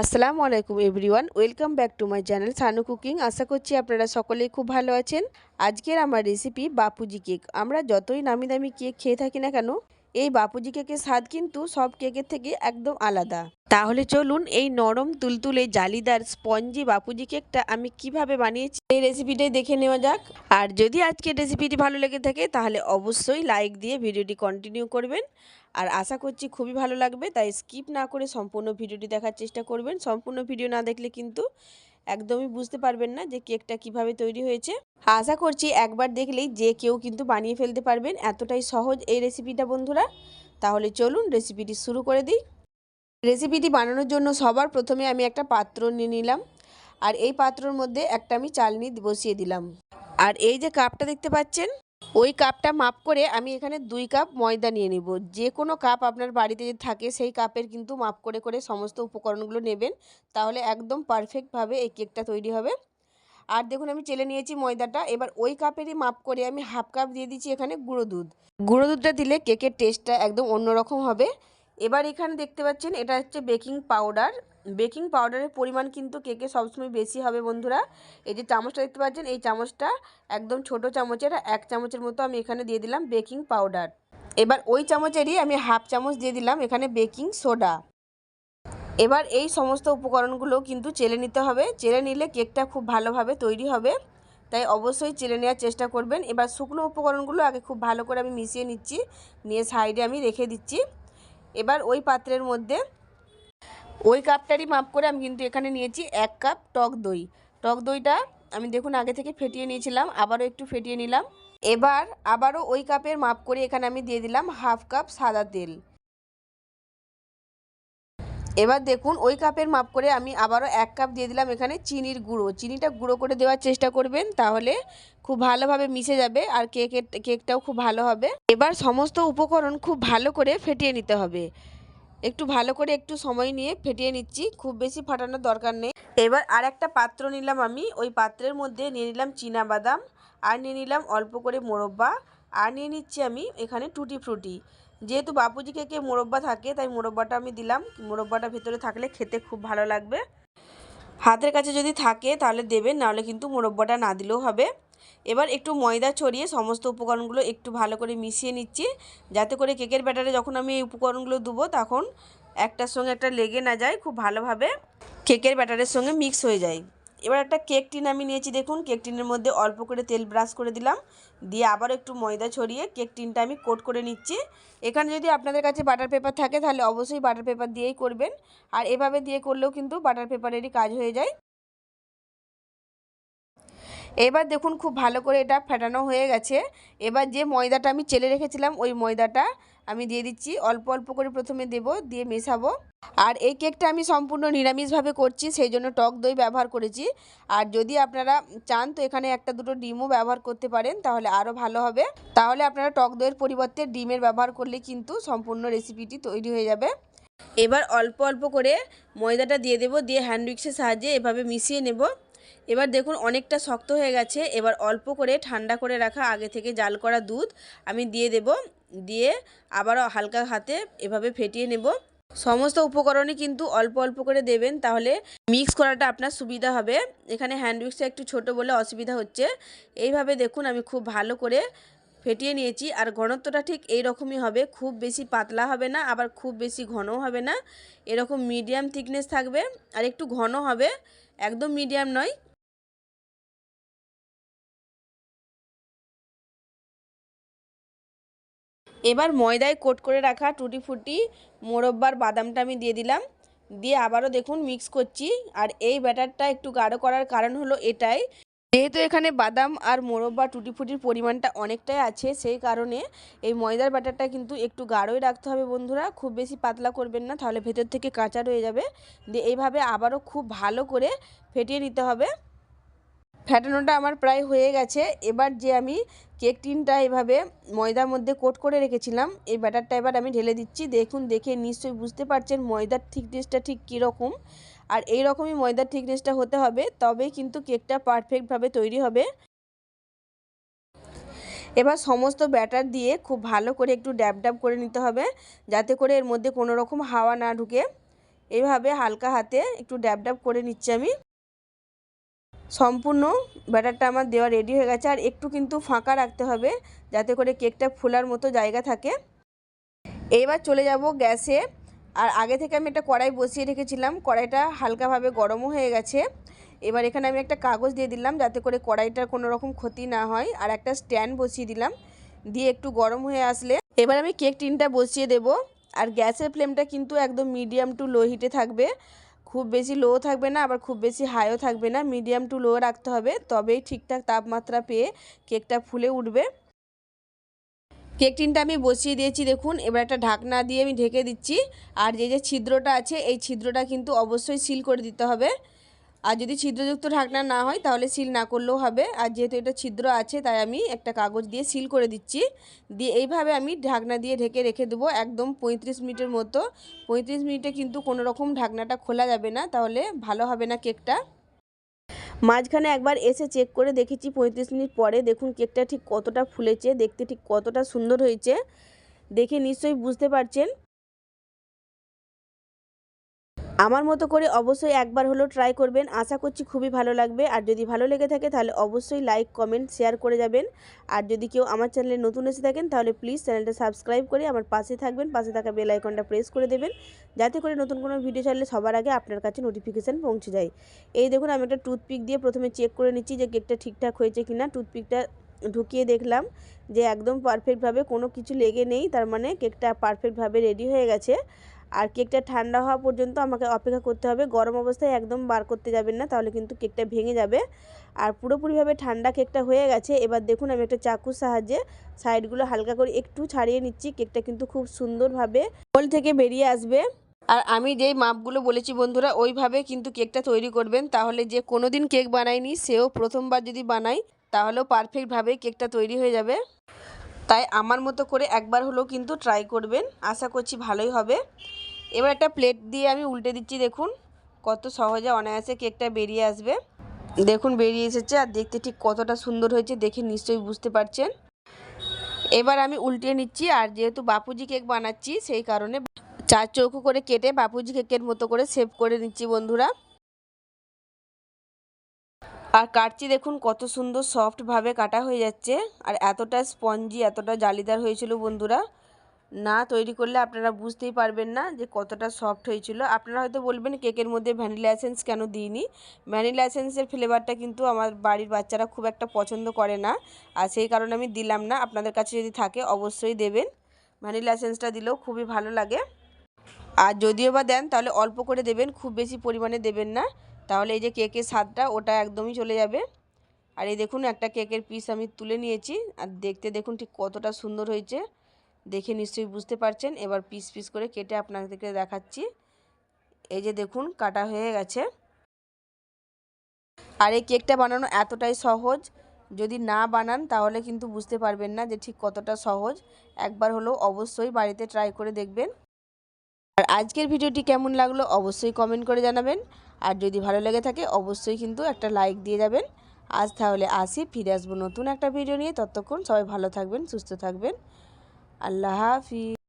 আসসালামু আলাইকুম everyone, welcome back to my channel Sanu cooking. আশা করছি আপনারা সকলেই খুব ভালো আছেন। আজকের আমার রেসিপি বাপুজি কেক। আমরা যতই নামি দামি কেক খেয়ে থাকি না কেন এই বাপুজি কেকের স্বাদ কিন্তু সব কেকের থেকে একদম আলাদা। তাহলে চলুন এই নরম তুলতুলে জালিদার স্পঞ্জি বাপুজি কেকটা আমি কীভাবে বানিয়েছি এই রেসিপিটাই দেখে নেওয়া যাক। আর যদি আজকের রেসিপিটি ভালো লেগে থাকে তাহলে অবশ্যই লাইক দিয়ে ভিডিওটি কন্টিনিউ করবেন। আর আশা করছি খুবই ভালো লাগবে তাই স্কিপ না করে সম্পূর্ণ ভিডিওটি দেখার চেষ্টা করবেন। সম্পূর্ণ ভিডিও না দেখলে কিন্তু একদমই বুঝতে পারবেন না যে কেকটা কীভাবে তৈরি হয়েছে। আশা করছি একবার দেখলেই যে কেউ কিন্তু বানিয়ে ফেলতে পারবেন। এতটাই সহজ এই রেসিপিটা, বন্ধুরা। তাহলে চলুন রেসিপিটি শুরু করে দিই। রেসিপিটি বানানোর জন্য সবার প্রথমে আমি একটা পাত্র নিয়ে নিলাম। আর এই পাত্রর মধ্যে একটা আমি চালনি বসিয়ে দিলাম। আর এই যে কাপটা দেখতে পাচ্ছেন ওই কাপটা মাপ করে আমি এখানে দুই কাপ ময়দা নিয়ে নিব। যে কোনো কাপ আপনার বাড়িতে যদি থাকে, সেই কাপের কিন্তু মাপ করে করে সমস্ত উপকরণগুলো নেবেন। তাহলে একদম পারফেক্টভাবে এই কেকটা তৈরি হবে। আর দেখুন, আমি চেলে নিয়েছি ময়দাটা। এবার ওই কাপেরই মাপ করে আমি হাফ কাপ দিয়ে দিচ্ছি এখানে গুঁড়ো দুধ। গুঁড়ো দুধটা দিলে কেকের টেস্টটা একদম অন্যরকম হবে। এবার এখানে দেখতে পাচ্ছেন, এটা হচ্ছে বেকিং পাউডার বেকিং পাউডারের পরিমাণ কিন্তু কেকে সবসময় বেশি হবে, বন্ধুরা। এই যে চামচটা দেখতে পাচ্ছেন, এই চামচটা একদম ছোট চামচের, এক চামচের মতো আমি এখানে দিয়ে দিলাম বেকিং পাউডার। এবার ওই চামচেরই আমি হাফ চামচ দিয়ে দিলাম এখানে বেকিং সোডা। এবার এই সমস্ত উপকরণগুলো কিন্তু চেলে নিতে হবে। চেলে নিলে কেকটা খুব ভালোভাবে তৈরি হবে। তাই অবশ্যই চেলে নেওয়ার চেষ্টা করবেন। এবার শুকনো উপকরণগুলো আগে খুব ভালো করে আমি মিশিয়ে নিচ্ছি, নিয়ে সাইডে আমি রেখে দিচ্ছি। এবার ওই পাত্রের মধ্যে ওই কাপটারই মাপ করে আমি কিন্তু এখানে নিয়েছি এক কাপ টক দই। টক দইটা আমি দেখুন আগে থেকে ফেটিয়ে নিয়েছিলাম, আবারও একটু ফেটিয়ে নিলাম। এবার আবারও ওই কাপের মাপ করে এখানে আমি দিয়ে দিলাম হাফ কাপ সাদা তেল। এবার দেখুন ওই কাপের মাপ করে আমি আবারও এক কাপ দিয়ে দিলাম এখানে চিনির গুঁড়ো। চিনিটা গুঁড়ো করে দেওয়ার চেষ্টা করবেন, তাহলে খুব ভালোভাবে মিশে যাবে আর কেকের, কেকটাও খুব ভালো হবে। এবার সমস্ত উপকরণ খুব ভালো করে ফেটিয়ে নিতে হবে। একটু ভালো করে একটু সময় নিয়ে ফেটিয়ে নিচ্ছি, খুব বেশি ফাটানোর দরকার নেই। এবার আর একটা পাত্র নিলাম আমি, ওই পাত্রের মধ্যে নিয়ে নিলাম বাদাম আর নিয়ে নিলাম অল্প করে মোরব্বা, আর নিয়ে নিচ্ছি আমি এখানে টুটি ফ্রুটি। যেহেতু বাপুজি কেকে মোরব্বা থাকে, তাই মোরব্বাটা আমি দিলাম, মোরব্বাটা ভেতরে থাকলে খেতে খুব ভালো লাগবে। হাতের কাছে যদি থাকে তাহলে দেবেন, নাহলে কিন্তু মোরব্বাটা না দিলেও হবে। এবার একটু ময়দা ছড়িয়ে সমস্ত উপকরণগুলো একটু ভালো করে মিশিয়ে নিচ্ছি। যাতে করে কেকের ব্যাটারে যখন আমি এই উপকরণগুলো দেবো, তখন একটার সঙ্গে একটা লেগে না যায়, খুব ভালোভাবে কেকের ব্যাটারের সঙ্গে মিক্স হয়ে যায়। এবার একটা কেক টিন আমি নিয়েছি, দেখুন। কেক টিনের মধ্যে অল্প করে তেল ব্রাশ করে দিলাম। দিয়ে আবার একটু ময়দা ছড়িয়ে কেক টিনটা আমি কোট করে নিচ্ছি। এখানে যদি আপনাদের কাছে বাটার পেপার থাকে, তাহলে অবশ্যই বাটার পেপার দিয়েই করবেন। আর এভাবে দিয়ে করলেও কিন্তু বাটার পেপারেরই কাজ হয়ে যায়। এবার দেখুন খুব ভালো করে এটা ফেটানো হয়ে গেছে। এবার যে ময়দাটা আমি চেলে রেখেছিলাম, ওই ময়দাটা আমি দিয়ে দিচ্ছি। অল্প অল্প করে প্রথমে দেব, দিয়ে মেশাবো। আর এই কেকটা আমি সম্পূর্ণ নিরামিষভাবে করছি, সেই জন্য টক দই ব্যবহার করেছি। আর যদি আপনারা চান, তো এখানে একটা দুটো ডিমও ব্যবহার করতে পারেন, তাহলে আরও ভালো হবে। তাহলে আপনারা টক দইয়ের পরিবর্তে ডিমের ব্যবহার করলে কিন্তু সম্পূর্ণ রেসিপিটি তৈরি হয়ে যাবে। এবার অল্প অল্প করে ময়দাটা দিয়ে দেব, দিয়ে হ্যান্ড উইক্সের সাহায্যে এভাবে মিশিয়ে নেব। এবার দেখুন অনেকটা শক্ত হয়ে গেছে। এবার অল্প করে ঠান্ডা করে রাখা আগে থেকে জাল করা দুধ। আমি দিয়ে দেব। দিয়ে আবারও হালকা হাতে এভাবে ফেটিয়ে নেব। সমস্ত উপকরণই কিন্তু অল্প অল্প করে দেবেন, তাহলে মিক্স করাটা আপনার সুবিধা হবে। এখানে হ্যান্ড উইক্সটা একটু ছোট বলে অসুবিধা হচ্ছে। এইভাবে দেখুন আমি খুব ভালো করে ফেটিয়ে নিয়েছি। আর ঘনত্বটা ঠিক এই রকমই হবে। খুব বেশি পাতলা হবে না, আবার খুব বেশি ঘনও হবে না। এরকম মিডিয়াম থিকনেস থাকবে। আর একটু ঘন হবে। একদম মিডিয়াম নয়। এবার ময়দায় কোট করে রাখা টুটি ফুটি মোরব্বার বাদামটা আমি দিয়ে দিলাম। দিয়ে আবারও দেখুন মিক্স করছি। আর এই ব্যাটারটা একটু গাঢ় করার কারণ হলো এটাই। যেহেতু এখানে বাদাম আর মোরব্বা টুটি ফুটির পরিমাণটা অনেকটাই আছে, সেই কারণে এই ময়দার ব্যাটারটা কিন্তু একটু গাঢ়ই রাখতে হবে বন্ধুরা। খুব বেশি পাতলা করবেন না, তাহলে ভেতর থেকে কাঁচা রয়ে যাবে। দিয়ে এইভাবে আবারও খুব ভালো করে ফেটিয়ে নিতে হবে। ফ্যাটানোটা আমার প্রায় হয়ে গেছে। এবার যে আমি কেক টিনটা এভাবে ময়দার মধ্যে কোট করে রেখেছিলাম। এই ব্যাটারটা এবার আমি ঢেলে দিচ্ছি। দেখুন, দেখে নিশ্চয়ই বুঝতে পারছেন ময়দার থিকনেসটা ঠিক কীরকম। আর এই রকমই ময়দার থিকনেসটা হতে হবে, তবেই কিন্তু কেকটা পারফেক্টভাবে তৈরি হবে। এবার সমস্ত ব্যাটার দিয়ে খুব ভালো করে একটু ড্যাব ড্যাব করে নিতে হবে, যাতে করে এর মধ্যে কোনো রকম হাওয়া না ঢুকে। এইভাবে হালকা হাতে একটু ড্যাব ড্যাব করে নিচ্ছি আমি। সম্পূর্ণ ব্যাটারটা আমার দেওয়া রেডি হয়ে গেছে। আর একটু কিন্তু ফাঁকা রাখতে হবে যাতে করে কেকটা ফোলার মতো জায়গা থাকে। এইবার চলে যাব গ্যাসে। আর আগে থেকে আমি একটা কড়াই বসিয়ে রেখেছিলাম। কড়াইটা হালকাভাবে গরমও হয়ে গেছে। এবার এখানে আমি একটা কাগজ দিয়ে দিলাম যাতে করে কড়াইটার কোনো রকম ক্ষতি না হয়। আর একটা স্ট্যান্ড বসিয়ে দিলাম দিয়ে একটু গরম হয়ে আসলে। এবার আমি কেক টিনটা বসিয়ে দেব। আর গ্যাসের ফ্লেমটা কিন্তু একদম মিডিয়াম টু লো হিটে থাকবে। খুব বেশি লো থাকবে না, আবার খুব বেশি হাইও থাকবে না। মিডিয়াম টু লো রাখতে হবে, তবেই ঠিকঠাক তাপমাত্রা পেয়ে কেকটা ফুলে উঠবে। কেক টিনটা আমি বসিয়ে দিয়েছি, দেখুন, এবার একটা ঢাকনা দিয়ে আমি ঢেকে দিচ্ছি। আর যে যে ছিদ্রটা আছে, এই ছিদ্রটা কিন্তু অবশ্যই সিল করে দিতে হবে। আর যদি ছিদ্রযুক্ত ঢাকনা না হয়, তাহলে সিল না করলেও হবে। আর যেহেতু এটা ছিদ্র আছে, তাই আমি একটা কাগজ দিয়ে সিল করে দিচ্ছি। দিয়ে এইভাবে আমি ঢাকনা দিয়ে ঢেকে রেখে দেবো একদম পঁয়ত্রিশ মিনিটের মতো। পঁয়ত্রিশ মিনিটে কিন্তু কোনো রকম ঢাকনাটা খোলা যাবে না, তাহলে ভালো হবে না কেকটা। মাঝখানে একবার এসে চেক করে দেখেছি পঁয়ত্রিশ মিনিট পরে। দেখুন কেকটা ঠিক কতটা ফুলেছে, দেখতে ঠিক কতটা সুন্দর হয়েছে। দেখে নিশ্চয়ই বুঝতে পারছেন। আমার মতো করে অবশ্যই একবার হলো ট্রাই করবেন। আশা করছি খুবই ভালো লাগবে। আর যদি ভালো লেগে থাকে তাহলে অবশ্যই লাইক কমেন্ট শেয়ার করে যাবেন। আর যদি কেউ আমার চ্যানেলে নতুন এসে থাকেন তাহলে প্লিজ চ্যানেলটা সাবস্ক্রাইব করে আমার পাশে থাকবেন। পাশে থাকা বেল আইকনটা প্রেস করে দেবেন। যাতে করে নতুন কোনো ভিডিও ছাড়লে সবার আগে আপনার কাছে নোটিফিকেশান পৌঁছে যায়। এই দেখুন আমি একটা টুথপিক দিয়ে প্রথমে চেক করে নিচ্ছি যে কেকটা ঠিকঠাক হয়েছে কিনা। টুথপিকটা ঢুকিয়ে দেখলাম যে একদম পারফেক্টভাবে কোনো কিছু লেগে নেই। তার মানে কেকটা পারফেক্টভাবে রেডি হয়ে গেছে। আর কেকটা ঠান্ডা হওয়া পর্যন্ত আমাকে অপেক্ষা করতে হবে। গরম অবস্থায় একদম বার করতে যাবেন না, তাহলে কিন্তু কেকটা ভেঙে যাবে। আর পুরোপুরিভাবে ঠান্ডা কেকটা হয়ে গেছে, এবার দেখুন আমি একটা চাকুর সাহায্যে সাইডগুলো হালকা করে একটু ছাড়িয়ে নিচ্ছি। কেকটা কিন্তু খুব সুন্দরভাবে হোল থেকে বেরিয়ে আসবে। আর আমি যেই মাপগুলো বলেছি বন্ধুরা, ওইভাবে কিন্তু কেকটা তৈরি করবেন। তাহলে যে কোনো দিন কেক বানায়নি সেও প্রথমবার যদি বানায় তাহলেও পারফেক্টভাবে কেকটা তৈরি হয়ে যাবে। তাই আমার মতো করে একবার হলেও কিন্তু ট্রাই করবেন। আশা করছি ভালোই হবে। এবার একটা প্লেট দিয়ে আমি উল্টে দিচ্ছি, দেখুন। কত সহজে অনায়াসে কেকটা বেরিয়ে আসবে। দেখুন, বেরিয়ে এসেছে আর দেখতে ঠিক কতটা সুন্দর হয়েছে, দেখে নিশ্চয়ই বুঝতে পারছেন। এবার আমি উল্টিয়ে নিচ্ছি আর যেহেতু বাপুজি কেক বানাচ্ছি, সেই কারণে চার চৌকো করে কেটে বাপুজি কেকের মতো করে সেভ করে নিচ্ছি, বন্ধুরা। আর কাটছি, দেখুন, কত সুন্দর সফটভাবে কাটা হয়ে যাচ্ছে। আর এতটা স্পঞ্জি এতটা জালিদার হয়েছিল, বন্ধুরা। না তৈরি করলে আপনারা বুঝতেই পারবেন না যে কতটা সফট হয়েছিল। আপনারা হয়তো বলবেন কেকের মধ্যে ভ্যানিলা এসেন্স কেন দিইনি? ভ্যানিলা এসেন্সের ফ্লেভারটা কিন্তু আমার বাড়ির বাচ্চারা খুব একটা পছন্দ করে না। আর সেই কারণে আমি দিলাম না। আপনাদের কাছে যদি থাকে অবশ্যই দেবেন। ভ্যানিলা এসেন্সটা দিলেও খুবই ভালো লাগে। আর যদিও বা দেন, তাহলে অল্প করে দেবেন, খুব বেশি পরিমাণে দেবেন না। তাহলে এই যে কেকের স্বাদটা, ওটা একদমই চলে যাবে। আর এই দেখুন, একটা কেকের পিস আমি তুলে নিয়েছি। আর দেখতে দেখুন ঠিক কতটা সুন্দর হয়েছে। দেখে নিশ্চয়ই বুঝতে পারছেন। এবার পিস পিস করে কেটে আপনাদেরকে দেখাচ্ছি। এই যে দেখুন, কাটা হয়ে গেছে। আর এই কেকটা বানানো এতটাই সহজ, যদি না বানান তাহলে কিন্তু বুঝতে পারবেন না যে ঠিক কতটা সহজ। একবার হলেও অবশ্যই বাড়িতে ট্রাই করে দেখবেন। আর আজকের ভিডিওটি কেমন লাগল অবশ্যই কমেন্ট করে জানাবেন। আর যদি ভালো লেগে থাকে অবশ্যই কিন্তু একটা লাইক দিয়ে যাবেন। আজ তাহলে আসি, ফিরে আসব নতুন একটা ভিডিও নিয়ে। ততক্ষণ সবাই ভালো থাকবেন, সুস্থ থাকবেন। الله حافظ